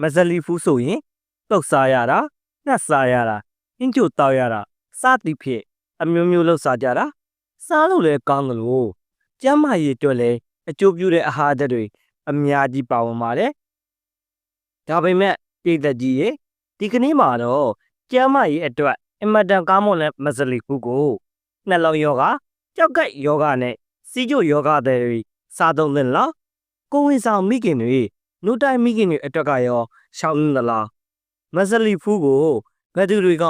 မဇလီဖူးဆိုရင်တုတ်စားရတာနှက်စားရတာအင်းကျိုတောက်ရတာစသည်ဖြင့်အမျိုးမျိုးလှုပ်စားကြတာစားလို့လည်းကောင်းတယ်လို့ကျမ်းမာရေးအတွက်လည်းအကျိုးပြုတဲ့အာဟာရဓာတ်တွေအများကြီးပါဝင်ပါတယ်ဒါပေမဲ့ပြည်သက်ကြီးရေဒီကနေ့မှာတော့ကျမ်းမာရေးအတွက်အင်မတန်ကောင်းမွန်တဲ့မဇလီဖူးကိုနှလုံးယောဂကြောက်ကက်ယောဂနဲ့စီးကျိုယောဂတွေစားသုံးသင့်လားကိုယ်ဝင်ဆောင်မိခင်တွေ နုတိုင်းမိခင်တွေအတွက်ကရောရှောင်းသလားမဇလီဖူးကိုဘယ်သူတွေက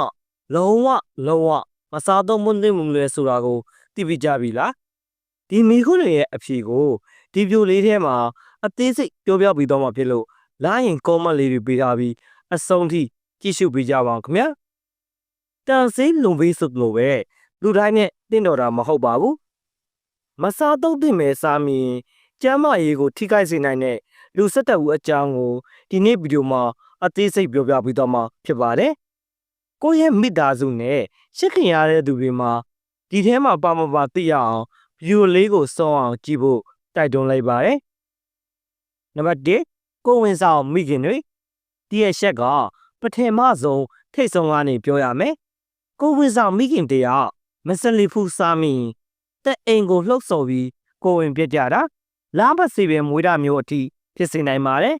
လုံးဝလုံးဝမစားတော့မွန်းသိမှုလဲဆိုတာကိုသိပြီးကြပြီလားဒီမိခွန်းတွေရဲ့အဖြေကိုဒီပြိုလေးထဲမှာအသေးစိတ်ပြောပြပြီးတော့မှဖြစ်လို့လာရင်ကောမန့်လေးတွေပေးထားပြီးအဆုံးထိကြည့်ရှုပေးကြပါအောင်ခင်ဗျာတန်စိမ့်လုံပေးစုလို့ပဲလူတိုင်းနဲ့တင့်တော်တာမဟုတ်ပါဘူးမစားတော့တင်မဲ့စားမင်းကျမ်းမာရေးကိုထိခိုက်စေနိုင်တဲ့ လူဆက်တက်ဦးအကြောင်းကိုဒီနေ့ဗီဒီယိုမှာအသေးစိတ်ပြောပြပြီးတော့မှဖြစ်ပါတယ်ကိုယ့်ရဲ့မိသားစုနဲ့ရှစ်ခင်ရတဲ့သူတွေမှာဒီထဲမှာပါမပါသိရအောင်ဗီဒီယိုလေးကိုစောအောင်ကြည့်ဖို့တိုက်တွန်းလိုက်ပါတယ်နံပါတ်1ကိုယ်ဝင်ဆောင်မိခင်တွေဒီရဲ့ရှက်ကပထမဆုံးထိတ်ဆုံးကနေပြောရမယ်ကိုယ်ဝင်ဆောင်မိခင်တယောက်မစလီဖူစားမိတက်အိမ်ကိုလှုပ်ဆော်ပြီးကိုယ်ဝင်ပြစ်ကြတာလားမစီပင်မွေးတာမျိုးအထိ ဖြစ်စေနိုင်ပါတယ်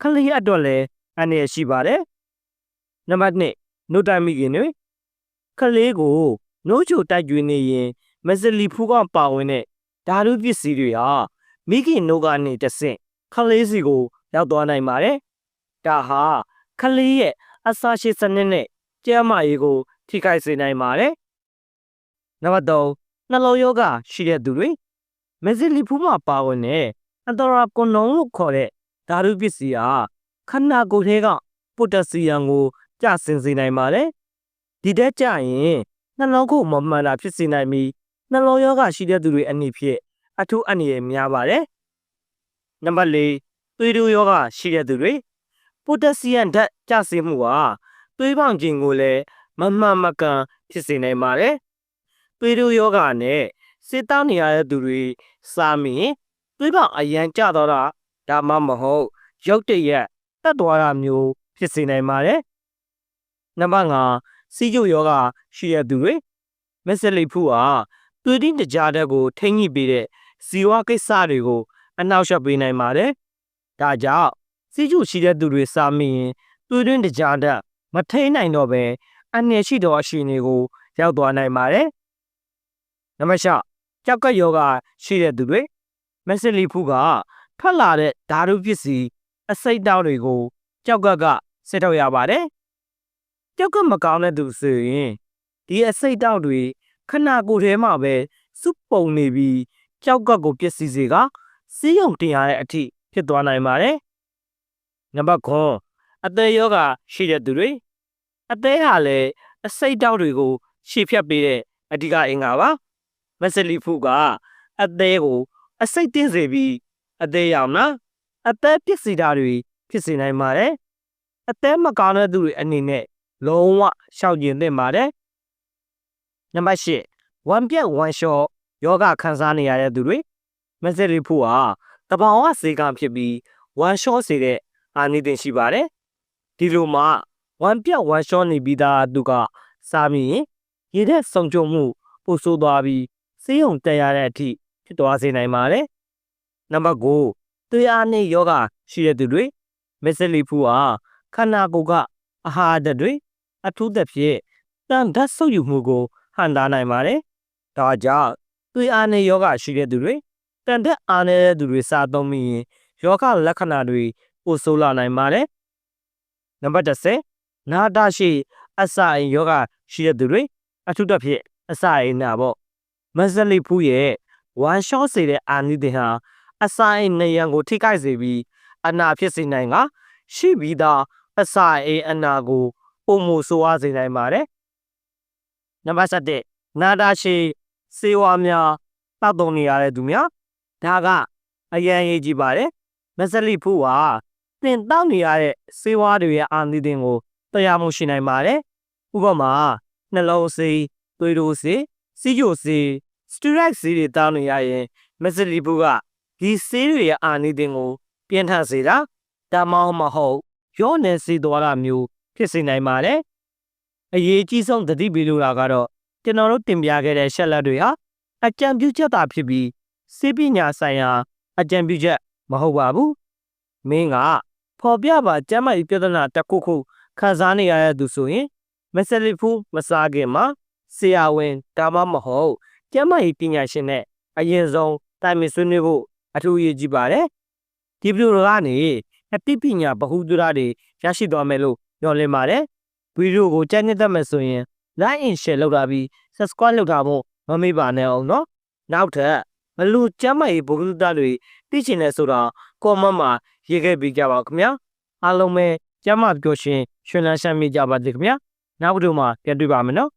ခလေးအတွက်လည်းအနေရရှိပါတယ်နံပါတ်2နှုတ်တိုက်မိခင်တွေခလေးကိုနှုတ်ချိုတိုက်ကျွေးနေရင်မစလီဖူကပါဝင်တဲ့ဓာတုပစ္စည်းတွေဟာမိခင်နှုတ်ကနေတဆင့်ခလေးစီကိုရောက်သွားနိုင်ပါတယ်ဒါဟာခလေးရဲ့အစာရှိစနစ်နဲ့ကျန်းမာရေးကိုထိခိုက်စေနိုင်ပါတယ်နံပါတ်3နှလုံးရောဂါရှိတဲ့သူတွေမက်ဇလီဖူးမှာပါဝင်တဲ့ အန်တရာကွန်နုံလို့ခေါ်တဲ့ဓာတုပစ္စည်းဟာခန္ဓာကိုယ်ထဲကပိုတက်ဆီယမ်ကိုကျဆင်းစေနိုင်ပါတယ်ဒီတက်ကြရင်နှလုံးကိုမမှန်တာဖြစ်စေနိုင်ပြီးနှလုံးရောဂါရှိတဲ့သူတွေအနေဖြင့်အထူးအန္တရာယ်များပါတယ်နံပါတ်4သွေးတိုးရောဂါရှိတဲ့သူတွေပိုတက်ဆီယမ်ဓာတ်ကျဆင်းမှုဟာသွေးပေါင်ခြင်းကိုလည်းမမှန်မကန်ဖြစ်စေနိုင်ပါတယ်သွေးတိုးရောဂါနဲ့စေတောင်းနေရတဲ့သူတွေစားမင်း သွေးပေါင်အရန်ကျတော့တာဒါမှမဟုတ်ရုတ်တရက်တက်သွားတာမျိုးဖြစ်စေနိုင်ပါတယ်နံပါတ်5စီးကျုပ်ယောဂရှိတဲ့သူတွေမက်ဆလိဖူဟာသွေးတင်းတကြားတဲ့ကိုထိမ့်ညှိပေးတဲ့ဇီဝကိစ္စတွေကို အနှောက်အယှက်ပေးနိုင်ပါတယ်ဒါကြောင့်စီးကျုပ်ရှိတဲ့သူတွေစားမိရင်သွေးတင်းတကြားတဲ့မထိန်နိုင်တော့ပဲအနေရှိသောအရှင်တွေကိုရောက်သွားနိုင်ပါတယ်နံပါတ်6ကြောက်ကယောဂရှိတဲ့သူတွေ မက်ဆလီဖူးကထွက်လာတဲ့ဓာတုပစ္စည်းအစိတ်တောက်တွေကို ကြောက်ကကဆက်ထုတ်ရပါတယ်ကြောက်ကမကောင်းတဲ့သူဆိုရင်ဒီအစိတ်တောက်တွေခဏကိုယ်ထဲမှာပဲစုပုံနေပြီးကြောက်ကကိုပျက်စီးစေကစီးရုံတင်ရတဲ့အထိဖြစ်သွားနိုင်ပါတယ်နံပါတ်9အသေးယောဂရှိတဲ့သူတွေအသေးဟာလည်းအစိတ်တောက်တွေကိုရှေ့ဖြတ်ပေးတဲ့အဓိကအင်္ဂါပါမက်ဆလီဖူကအသေးကို အစိတ်တင်းစေပြီးအသေးရောင်နာအသက်ပစ္စည်းဓာတ်တွေဖြစ်စေနိုင်ပါတယ်အသက်မကောင်းတဲ့သူတွေအနေနဲ့လုံးဝရှောက်ကျင်သင့်ပါတယ်နံပါတ်၈ဝမ်ပြက်ဝမ်ရှော့ယောဂခံစားနေရတဲ့သူတွေမက်ဆလီဖူဟာတဘာဝစေကံဖြစ်ပြီးဝမ်ရှော့စေတဲ့အာနိသင်ရှိပါတယ်ဒီလိုမှဝမ်ပြက်ဝမ်ရှော့နေပြီးသားသူကစားမိရင်ရည်တဲ့ဆုံကြုံမှုပိုဆိုးသွားပြီးစေးုံတက်ရတဲ့အထိ ဖြစ်သွားစေနိုင်ပါတယ်။နံပါတ်9သွေးအားနဲ့ယောဂရှိတဲ့သူတွေမက်ဆလီဖူဟာခန္ဓာကိုယ်ကအဟာရဓာတ်တွေအထူးသဖြင့်တန်ဓာတ်ဆုပ်ယူမှုကိုဟန်တာနိုင်ပါတယ်။ဒါကြောင့်သွေးအားနဲ့ယောဂရှိတဲ့သူတွေတန်ဓာတ်အားနေတဲ့သူတွေစားသုံးမိရင်ယောဂလက္ခဏာတွေပိုဆိုးလာနိုင်ပါတယ်။နံပါတ်10နာတာရှိအစာအိမ်ယောဂရှိတဲ့သူတွေအထူးသဖြင့်အစာအိမ်နာပေါ့မက်ဆလီဖူရဲ့ ဝမ်ရှော့စေတဲ့အာနိသင်ဟာအစာအိမ်နေရန်ကိုထိခိုက်စေပြီးအနာဖြစ်စေနိုင်ကရှိပြီးသားအစာအိမ်အနာကိုပုံမှုဆိုးဝါးစေနိုင်ပါတယ်နံပါတ်7နာတာရှိစေဝါများတောက်တုံနေရတဲ့သူများဒါကအရန်ရေးကြည့်ပါတယ်မက်ဆလီဖူဟာတင်တောက်နေရတဲ့စေဝါတွေရဲ့အာနိသင်ကိုတရားမှုရှိနိုင်ပါတယ်ဥပမာနှလုံးဆေးသွေးတိုးဆေးစီဂျိုဆေး စတူရက်ဆေးတွေတောင်းနေရရင်မက်ဆလီဘူးကဒီဆေးတွေရဲ့အာနိသင်ကို ပြင်းထန်စေတာဒါမှမဟုတ်ရောနေစေသွားတာမျိုးဖြစ်စေနိုင်ပါတယ်အရေးကြီးဆုံးသတိပေးလိုတာကတော့ကျွန်တော်တို့တင်ပြခဲ့တဲ့ရှက်လက်တွေဟာအကြံပြုချက်သာဖြစ်ပြီးစေပညာဆိုင်ရာအကြံပြုချက်မဟုတ်ပါဘူးမင်းကဖော်ပြပါကျမ်းမာရေးပြဿနာတစ်ခုခုခံစားနေရတဲ့သူဆိုရင်မစလီဖူးမစားခင်မှာဆရာဝန်ဒါမှမဟုတ် ကျမ်းမာရေးပညာရှင်နဲ့အရင်ဆုံးတိုင်ပင်ဆွေးနွေးဖို့အထူးအရေးကြီးပါတယ်ဒီဗီဒီယိုကနေအသိပညာဗဟုသုတတွေရရှိသွားမယ်လို့ညွှန်လင်းပါတယ်ဗီဒီယိုကိုကြိုက်နှစ်သက်မယ်ဆိုရင် like and share လုပ်တာပြီး subscribe လုပ်တာမို့မမေ့ပါနဲ့အောင်နော်နောက်ထပ်ဘလို့ကျမ်းမာရေးဗဟုသုတတွေသိချင်လဲဆိုတာ comment မှာရေးခဲ့ပေးကြပါဦးခင်ဗျာအားလုံးပဲကျမ်းမာပျော်ရွှင်ရွှင်လန်းချမ်းမြေ့ကြပါစေခင်ဗျာနောက်ဗီဒီယိုမှာပြန်တွေ့ပါမယ်နော်